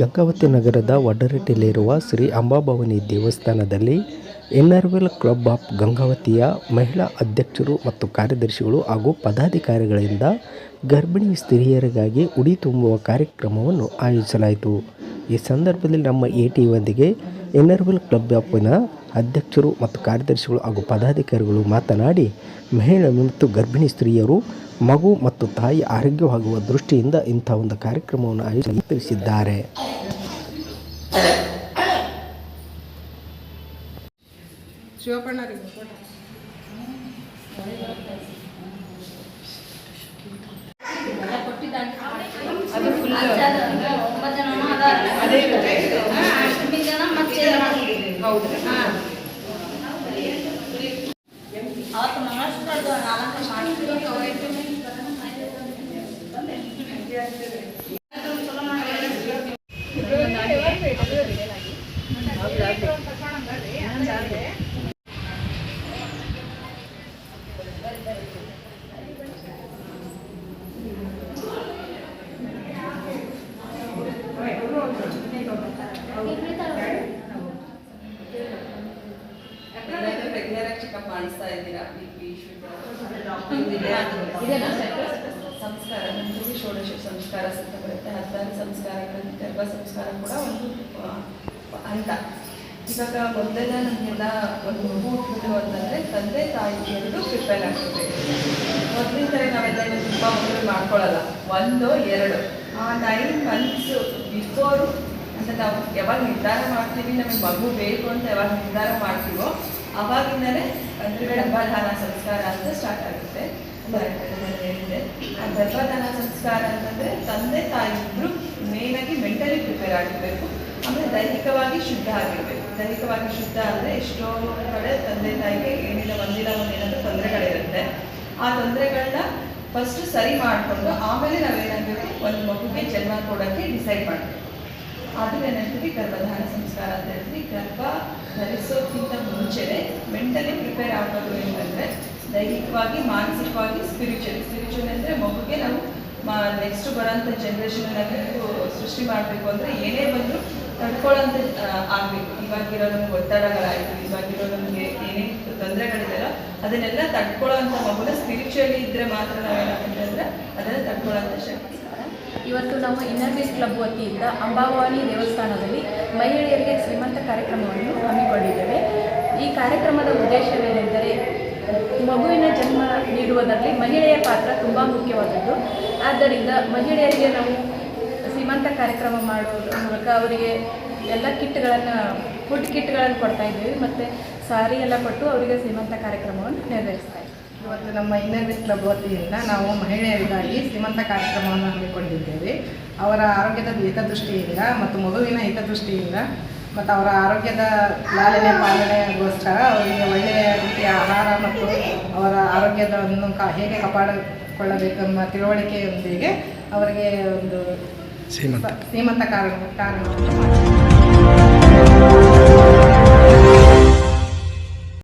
ಗಂಗಾವತಿ ನಗರದ ವಡರಟ್ಟಿಯಲ್ಲಿರುವ ಶ್ರೀ ಅಂಬಾಭವಾನಿ ದೇವಸ್ಥಾನದಲ್ಲಿ ಎನ್ಆರ್ವೆಲ್ club of ಗಂಗಾವತಿಯ ಮಹಿಳಾ ಅಧ್ಯಕ್ಷರು ಮತ್ತು ಕಾರ್ಯದರ್ಶಿಗಳು ಹಾಗೂ ಪದಾಧಿಕಾರಿಗಳಿಂದ ಗರ್ಭಿಣಿ ಸ್ತ್ರೀಯರಿಗಾಗಿ ಉಡಿ ತುಂಬುವ ಕಾರ್ಯಕ್ರಮವನ್ನು ಆಯೋಜಿಸಲಾಯಿತು. ಈ ಸಂದರ್ಭದಲ್ಲಿ ನಮ್ಮ ಎ ಟಿಯೊಂದಿಗೆ ಎನ್ಆರ್ವೆಲ್ ಕ್ಲಬ್ ಆಫ್ನ ಅಧ್ಯಕ್ಷರು ಮತ್ತು ಕಾರ್ಯದರ್ಶಿಗಳು ಹಾಗೂ ಪದಾಧಿಕಾರಿಗಳು ಮಾತನಾಡಿ, ಮಹಿಳೆ ಮತ್ತು ಗರ್ಭಿಣಿ ಸ್ತ್ರೀಯರು ಮಗು ಮತ್ತು ತಾಯಿ ಆರೋಗ್ಯವಾಗುವ ದೃಷ್ಟಿಯಿಂದ ಇಂಥ ಒಂದು ಕಾರ್ಯಕ್ರಮವನ್ನು ಆಯೋಜನೆ ತಿಳಿಸಿದ್ದಾರೆ. ಅದೇ. ಮಾಡಿಸ್ತಾ ಇದ್ದೀರಾ ಸಂಸ್ಕಾರ ನಮ್ಮಲ್ಲಿ ಷೋಡಶ ಸಂಸ್ಕಾರ ಅಂತ ಬರುತ್ತೆ ಹದಿನಾರು ಸಂಸ್ಕಾರಗಳಲ್ಲಿ ಗರ್ಭ ಸಂಸ್ಕಾರ ಕೂಡ ಒಂದು ಅಂತ ಹಂತ. ಇವಾಗ ಮೊದಲೆಲ್ಲ ನಮಗೆಲ್ಲ ಒಂದು ಮಗು ಹುಟ್ಟಿದ್ರು ಅಂತಂದರೆ ತಂದೆ ತಾಯಿ ಎರಡು ಪ್ರಿಪೇರ್ ಆಗ್ತದೆ. ಮೊದಲಿನ ಥರ ನಾವೆಲ್ಲ ಇವಾಗ ತುಂಬ ಮಕ್ಕಳು ಮಾಡ್ಕೊಳ್ಳಲ್ಲ ಒಂದು ಎರಡು. ಆ ನೈನ್ ಮಂತ್ಸ್ ಬಿಫೋರು ಅಂತ ನಾವು ಯಾವಾಗ ನಿರ್ಧಾರ ಮಾಡ್ತೀವಿ ನಮಗೆ ಮಗು ಬೇಕು ಅಂತ ಯಾವಾಗ ನಿರ್ಧಾರ ಮಾಡ್ತೀವೋ ಅವಾಗಿಂದಲೇ ಅಂದರೆ ಗರ್ಭಧಾನ ಸಂಸ್ಕಾರ ಅಂತ ಸ್ಟಾರ್ಟ್ ಆಗುತ್ತೆ. ಹೇಳಿದೆ, ಆ ಗರ್ಭಧಾನ ಸಂಸ್ಕಾರ ಅಂತಂದರೆ ತಂದೆ ತಾಯಿ ಇಬ್ಬರು ಮೇಯ್ನಾಗಿ ಮೆಂಟಲಿ ಪ್ರಿಪೇರ್ ಆಗಿರಬೇಕು. ಆಮೇಲೆ ದೈಹಿಕವಾಗಿ ಶುದ್ಧ ಆಗಿರಬೇಕು. ದೈಹಿಕವಾಗಿ ಶುದ್ಧ ಅಂದರೆ ಎಷ್ಟೋ ಕಡೆ ತಂದೆ ತಾಯಿಗೆ ಏನಿಲ್ಲ ಒಂದಿನ ಒಂದೇನಾದ್ರೂ ತೊಂದರೆಗಳಿರುತ್ತೆ. ಆ ತೊಂದರೆಗಳನ್ನ ಫಸ್ಟ್ ಸರಿ ಮಾಡಿಕೊಂಡು ಆಮೇಲೆ ನಾವೇನಾಗಬೇಕು? ಒಂದು ಮಗುಗೆ ಜನ್ಮ ಕೊಡೋಕ್ಕೆ ಡಿಸೈಡ್ ಮಾಡಬೇಕು. ಅದು ಏನಂತೀವಿ ಗರ್ಭಧಾನ ಸಂಸ್ಕಾರ ಅಂತ ಹೇಳ್ತೀವಿ ಗರ್ಭ ಧರಿಸೋಕ್ಕಿಂತ ಮುಂಚೆನೆ ಮೆಂಟಲಿ ಪ್ರಿಪೇರ್ ಆಗೋದು ಏನಂದರೆ ದೈಹಿಕವಾಗಿ, ಮಾನಸಿಕವಾಗಿ ಸ್ಪಿರಿಚುವಲಿ ಸ್ಪಿರಿಚುವಲ್ ಅಂದರೆ ಮಗುಗೆ ನಾವು ನೆಕ್ಸ್ಟ್ ಬರೋಂಥ ಜನ್ರೇಷನ್ ನಾವು ಸೃಷ್ಟಿ ಮಾಡಬೇಕು ಅಂದರೆ ಏನೇ ಬಂದರೂ ತಡ್ಕೊಳ್ಳೋಂಥ ಆಗಬೇಕು. ಇವಾಗಿರೋ ನಮ್ಗೆ ಒತ್ತಡಗಳಾಯಿತು, ಇವಾಗಿರೋ ನಮಗೆ ಏನೇ ತೊಂದರೆಗಳಿದೆಯಲ್ಲ ಅದನ್ನೆಲ್ಲ ತಡ್ಕೊಳ್ಳೋಂಥ ಮಗುನ ಸ್ಪಿರಿಚುವಲಿ ಇದ್ದರೆ ಮಾತ್ರ ನಾವೇನಾಗುತ್ತೆ ಅಂದರೆ ಅದನ್ನು ತಡ್ಕೊಳ್ಳೋಂಥ ಶಕ್ತಿ. ಇವತ್ತು ನಾವು ಇನ್ನರ್ ಇನ್ನರ್ಬೀಸ್ ಕ್ಲಬ್ ವತಿಯಿಂದ ಅಂಬಾವಾನಿ ದೇವಸ್ಥಾನದಲ್ಲಿ ಮಹಿಳೆಯರಿಗೆ ಶ್ರೀಮಂತ ಕಾರ್ಯಕ್ರಮವನ್ನು ಹಮ್ಮಿಕೊಂಡಿದ್ದೇವೆ. ಈ ಕಾರ್ಯಕ್ರಮದ ಉದ್ದೇಶವೇನೆಂದರೆ, ಮಗುವಿನ ಜನ್ಮ ನೀಡುವುದರಲ್ಲಿ ಮಹಿಳೆಯ ಪಾತ್ರ ತುಂಬ ಮುಖ್ಯವಾದದ್ದು. ಆದ್ದರಿಂದ ಮಹಿಳೆಯರಿಗೆ ನಾವು ಶ್ರೀಮಂತ ಕಾರ್ಯಕ್ರಮ ಮಾಡುವುದರ ಮೂಲಕ ಅವರಿಗೆ ಎಲ್ಲ ಕಿಟ್ಗಳನ್ನು ಫುಡ್ ಕಿಟ್ಗಳನ್ನು ಕೊಡ್ತಾ ಇದ್ದೀವಿ. ಮತ್ತು ಸಾರಿ ಎಲ್ಲ ಕೊಟ್ಟು ಅವರಿಗೆ ಶ್ರೀಮಂತ ಕಾರ್ಯಕ್ರಮವನ್ನು ನೆರವೇರಿಸ್ತಾ ಇದ್ದೀವಿ. ಇವತ್ತು ನಮ್ಮ ಇನ್ನರ್ವಿಸ್ ಕ್ಲಬ್ ವತಿಯಿಂದ ನಾವು ಮಹಿಳೆಯರಿಗಾಗಿ ಶ್ರೀಮಂತ ಕಾರ್ಯಕ್ರಮವನ್ನು ಹಮ್ಮಿಕೊಂಡಿದ್ದೇವೆ. ಅವರ ಆರೋಗ್ಯದ ಹಿತದೃಷ್ಟಿಯಿಂದ ಮತ್ತು ಮಗುವಿನ ಹಿತದೃಷ್ಟಿಯಿಂದ ಮತ್ತು ಅವರ ಆರೋಗ್ಯದ ಲಾಲನೆ ಪಾಲನೆಗೋಸ್ಕರ ಅವರಿಗೆ ಒಳ್ಳೆಯ ರೀತಿಯ ಆಹಾರ ಮತ್ತು ಅವರ ಆರೋಗ್ಯವನ್ನು ಕಾ ಹೇಗೆ ಕಾಪಾಡಿಕೊಳ್ಳಬೇಕೆಂಬ ತಿಳುವಳಿಕೆಯೊಂದಿಗೆ ಅವರಿಗೆ ಒಂದು ಶ್ರೀಮಂತ. ಶ್ರೀಮಂತ ಕಾರಣ ಕಾರಣ.